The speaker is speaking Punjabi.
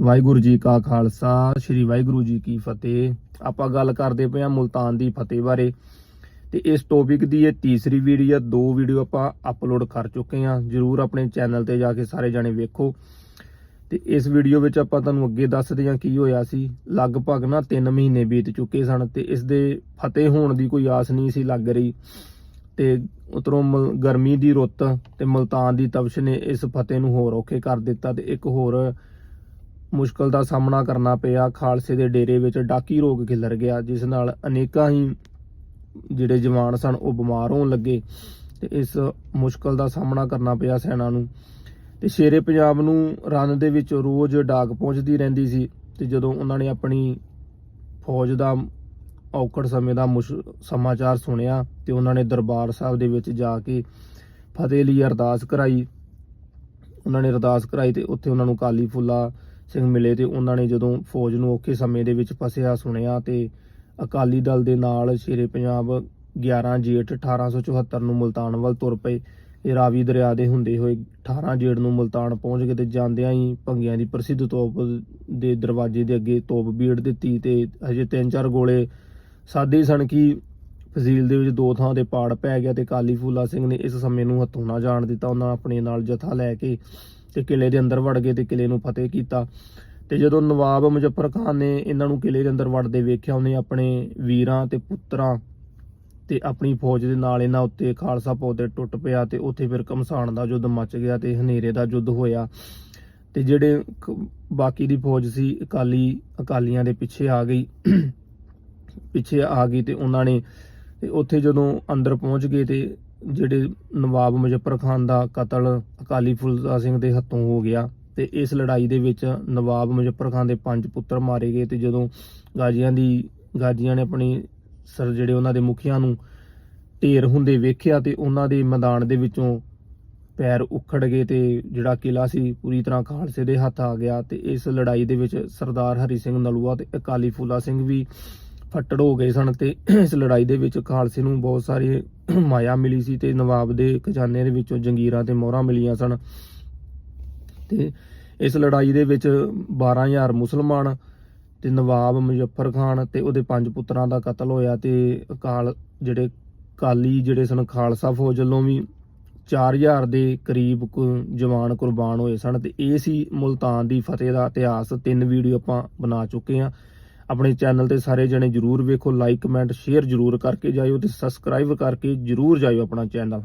ਵਾਹਿਗੁਰੂ ਜੀ ਕਾ ਖਾਲਸਾ, ਸ੍ਰੀ ਵਾਹਿਗੁਰੂ ਜੀ ਕੀ ਫਤਿਹ। ਆਪਾਂ ਗੱਲ ਕਰਦੇ ਪਏ ਆ ਮੁਲਤਾਨ ਦੀ ਫਤਿਹ ਬਾਰੇ। ਤੇ ਇਸ ਟੌਪਿਕ ਦੀ ਇਹ ਤੀਸਰੀ ਵੀਡੀਓ ਆ ਦੋ ਵੀਡੀਓ ਆਪਾਂ ਅਪਲੋਡ ਕਰ ਚੁੱਕੇ ਆ ਜਰੂਰ ਆਪਣੇ ਚੈਨਲ ਤੇ ਜਾ ਕੇ ਸਾਰੇ ਜਾਣੇ ਵੇਖੋ। ਤੇ ਇਸ ਵੀਡੀਓ ਵਿੱਚ ਆਪਾਂ ਤੁਹਾਨੂੰ ਅੱਗੇ ਦੱਸਦੇ ਹਾਂ ਕੀ ਹੋਇਆ ਸੀ। ਲਗਭਗ ਨਾ 3 ਮਹੀਨੇ ਬੀਤ ਚੁੱਕੇ ਸਨ ਤੇ ਇਸ ਦੇ ਫਤਿਹ ਹੋਣ ਦੀ ਕੋਈ ਆਸ ਨਹੀਂ ਸੀ ਲੱਗ ਰਹੀ। ਤੇ ਉਤਰੋਂ ਮ- ਗਰਮੀ ਦੀ ਰੁੱਤ ਤੇ ਮਲਤਾਨ ਦੀ ਤਪਸ਼ ਨੇ ਇਸ ਫਤਿਹ ਨੂੰ ਹੋਰ ਔਖੇ ਕਰ ਦਿੱਤਾ ਤੇ ਇੱਕ ਹੋਰ ਮੁਸ਼ਕਲ ਦਾ ਸਾਹਮਣਾ ਕਰਨਾ ਪਿਆ। ਖਾਲਸੇ ਦੇ ਡੇਰੇ ਵਿੱਚ ਡਾਕੀ ਰੋਗ ਖਿਲਰ ਗਿਆ, ਜਿਸ ਨਾਲ ਅਨੇਕਾਂ ਹੀ ਜਿਹੜੇ ਜਵਾਨ ਸਨ ਉਹ ਬਿਮਾਰ ਹੋਣ ਲੱਗੇ ਤੇ ਇਸ ਮੁਸ਼ਕਲ ਦਾ ਸਾਹਮਣਾ ਕਰਨਾ ਪਿਆ ਸੈਨਾ ਨੂੰ। ਤੇ ਸ਼ੇਰੇ ਪੰਜਾਬ ਨੂੰ ਰਨ ਦੇ ਵਿੱਚ ਰੋਜ਼ ਡਾਕ ਪਹੁੰਚਦੀ ਰਹਿੰਦੀ ਸੀ ਤੇ ਜਦੋਂ ਉਹਨਾਂ ਨੇ ਆਪਣੀ ਫੌਜ ਦਾ ਔਕੜ ਸਮੇਂ ਦਾ ਮੁਸ਼- ਸਮਾਚਾਰ ਸੁਣਿਆ ਤੇ ਉਹਨਾਂ ਨੇ ਦਰਬਾਰ ਸਾਹਿਬ ਦੇ ਵਿੱਚ ਜਾ ਕੇ ਫਤਿਹ ਲਈ ਅਰਦਾਸ ਕਰਾਈ। ਉਹਨਾਂ ਨੇ ਅਰਦਾਸ ਕਰਾਈ ਤੇ ਉੱਥੇ ਉਹਨਾਂ ਨੂੰ ਕਾਲੀ ਫੁੱਲਾ ਸਿੰਘ ਮਿਲੇ ਤੇ ਉਹਨਾਂ ਨੇ ਜਦੋਂ ਫੌਜ ਨੂੰ ਔਖੇ ਸਮੇਂ ਦੇ ਵਿੱਚ ਫਸਿਆ ਸੁਣਿਆ ਤੇ ਅਕਾਲੀ ਦਲ ਦੇ ਨਾਲ ਸ਼ੇਰੇ ਪੰਜਾਬ 11 ਜੇਠ 1874 ਨੂੰ ਮੁਲਤਾਨ ਵੱਲ ਤੁਰ ਪਏ। ਇਹ ਰਾਵੀ ਦਰਿਆ ਦੇ ਹੁੰਦੇ ਹੋਏ 18 ਜੇਠ ਨੂੰ ਮੁਲਤਾਨ ਪਹੁੰਚ ਗਏ ਤੇ ਜਾਂਦਿਆਂ ਹੀ ਭੰਗਿਆਂ ਦੀ ਪ੍ਰਸਿੱਧ ਤੋਪ ਦੇ ਦਰਵਾਜ਼ੇ ਦੇ ਅੱਗੇ ਤੋਪ ਬੀੜ ਦਿੱਤੀ ਤੇ ਹਜੇ ਤਿੰਨ ਚਾਰ ਗੋਲੇ ਸਾਦੇ ਸਨ ਕਿ ਫਜ਼ੀਲ ਦੇ ਵਿੱਚ ਦੋ ਥਾਂ ਤੇ ਪਾੜ ਪੈ ਗਿਆ ਤੇ ਕਾਲੀ ਫੂਲਾ ਸਿੰਘ ਨੇ ਇਸ ਸਮੇਂ ਨੂੰ ਹੱਥੋਂ ਨਾ ਜਾਣ ਦਿੱਤਾ। ਉਹਨਾਂ ਆਪਣੇ ਨਾਲ ਜਥਾ ਲੈ ਕੇ ਤੇ ਕਿਲੇ ਦੇ ਅੰਦਰ ਵੜ ਗਏ ਤੇ ਕਿਲੇ ਨੂੰ ਫਤਿਹ ਕੀਤਾ। ਤੇ ਜਦੋਂ ਨਵਾਬ ਮੁਜ਼ੱਫਰ ਖਾਨ ਨੇ ਇਹਨਾਂ ਨੂੰ ਕਿਲੇ ਦੇ ਅੰਦਰ ਵੜਦੇ ਵੇਖਿਆ, ਉਹਨੇ ਆਪਣੇ ਵੀਰਾਂ ਤੇ ਪੁੱਤਰਾਂ ਤੇ ਆਪਣੀ ਫੌਜ ਦੇ ਨਾਲ ਇਹਨਾਂ ਉੱਤੇ ਖਾਲਸਾ ਪੌਦੇ ਟੁੱਟ ਪਿਆ ਤੇ ਉੱਥੇ ਫਿਰ ਕਮਸਾਨ ਦਾ ਯੁੱਧ ਮੱਚ ਗਿਆ ਤੇ ਹਨੇਰੇ ਦਾ ਯੁੱਧ ਹੋਇਆ। ਤੇ ਜਿਹੜੇ ਬਾਕੀ ਦੀ ਫੌਜ ਸੀ, ਅਕਾਲੀ ਅਕਾਲੀਆਂ ਦੇ ਪਿੱਛੇ ਆ ਗਈ। ਪਿੱਛੇ ਆ ਗਈ ਤੇ ਉਹਨਾਂ ਨੇ ਤੇ ਉੱਥੇ ਜਦੋਂ ਅੰਦਰ ਪਹੁੰਚ ਗਏ ਤੇ ਜਿਹੜੇ ਨਵਾਬ ਮੁਜ਼ੱਫਰ ਖਾਨ ਦਾ ਕਤਲ ਅਕਾਲੀ ਫੁੱਲਦਾ ਸਿੰਘ ਦੇ ਹੱਥੋਂ ਹੋ ਗਿਆ ਤੇ ਇਸ ਲੜਾਈ ਦੇ ਵਿੱਚ ਨਵਾਬ ਮੁਜ਼ੱਫਰ ਖਾਨ ਦੇ ਪੰਜ ਪੁੱਤਰ ਮਾਰੇ ਗਏ ਤੇ ਜਦੋਂ ਗਾਜੀਆਂ ਦੀ, ਗਾਜੀਆਂ ਨੇ ਆਪਣੀ ਸਰ ਜਿਹੜੇ ਉਹਨਾਂ ਦੇ ਮੁਖੀਆਂ ਨੂੰ ਢੇਰ ਹੁੰਦੇ ਵੇਖਿਆ ਤੇ ਉਹਨਾਂ ਦੇ ਮੈਦਾਨ ਦੇ ਵਿੱਚੋਂ ਪੈਰ ਉਖੜ ਗਏ ਤੇ ਜਿਹੜਾ ਕਿਲਾ ਸੀ ਪੂਰੀ ਤਰ੍ਹਾਂ ਖਾਲਸੇ ਦੇ ਹੱਥ ਆ ਗਿਆ ਤੇ ਇਸ ਲੜਾਈ ਦੇ ਵਿੱਚ ਸਰਦਾਰ ਹਰੀ ਸਿੰਘ ਨਲੂਆ ਤੇ ਅਕਾਲੀ ਫੂਲਾ ਸਿੰਘ ਵੀ ਫੱਟੜ ਹੋ ਗਏ ਸਨ ਤੇ ਇਸ ਲੜਾਈ ਦੇ ਵਿੱਚ ਖਾਲਸੇ ਨੂੰ ਬਹੁਤ ਸਾਰੀ ਮਾਇਆ ਮਿਲੀ ਸੀ ਤੇ ਨਵਾਬ ਦੇ ਖਜ਼ਾਨੇ ਦੇ ਵਿੱਚੋਂ ਜੰਗੀਰਾਂ ਤੇ ਮੋਹਰਾਂ ਮਿਲੀਆਂ ਸਨ। ਤੇ ਇਸ ਲੜਾਈ ਦੇ ਵਿੱਚ 12000 ਮੁਸਲਮਾਨ ਤੇ ਨਵਾਬ ਮੁਜ਼ੱਫਰ ਖਾਨ ਤੇ ਉਹਦੇ ਪੰਜ ਪੁੱਤਰਾਂ ਦਾ ਕਤਲ ਹੋਇਆ ਤੇ ਅਕਾਲ ਜਿਹੜੇ ਕਾਲੀ ਜਿਹੜੇ ਸਨ ਖਾਲਸਾ ਫੌਜ ਵੱਲੋਂ ਵੀ 4000 ਦੇ ਕਰੀਬ ਕੁ ਜਵਾਨ ਕੁਰਬਾਨ ਹੋਏ ਸਨ ਤੇ ਇਹ ਸੀ ਮੁਲਤਾਨ ਦੀ ਫਤਿਹ ਦਾ ਇਤਿਹਾਸ। ਤਿੰਨ ਵੀਡੀਓ ਆਪਾਂ ਬਣਾ ਚੁੱਕੇ ਹਾਂ। ਆਪਣੇ ਚੈਨਲ ਤੇ ਸਾਰੇ ਜਣੇ ਜਰੂਰ ਵੇਖੋ ਲਾਈਕ ਕਮੈਂਟ ਸ਼ੇਅਰ ਜਰੂਰ ਕਰਕੇ ਜਾਇਓ ਤੇ ਸਬਸਕ੍ਰਾਈਬ ਕਰਕੇ ਜਰੂਰ ਜਾਇਓ ਆਪਣਾ ਚੈਨਲ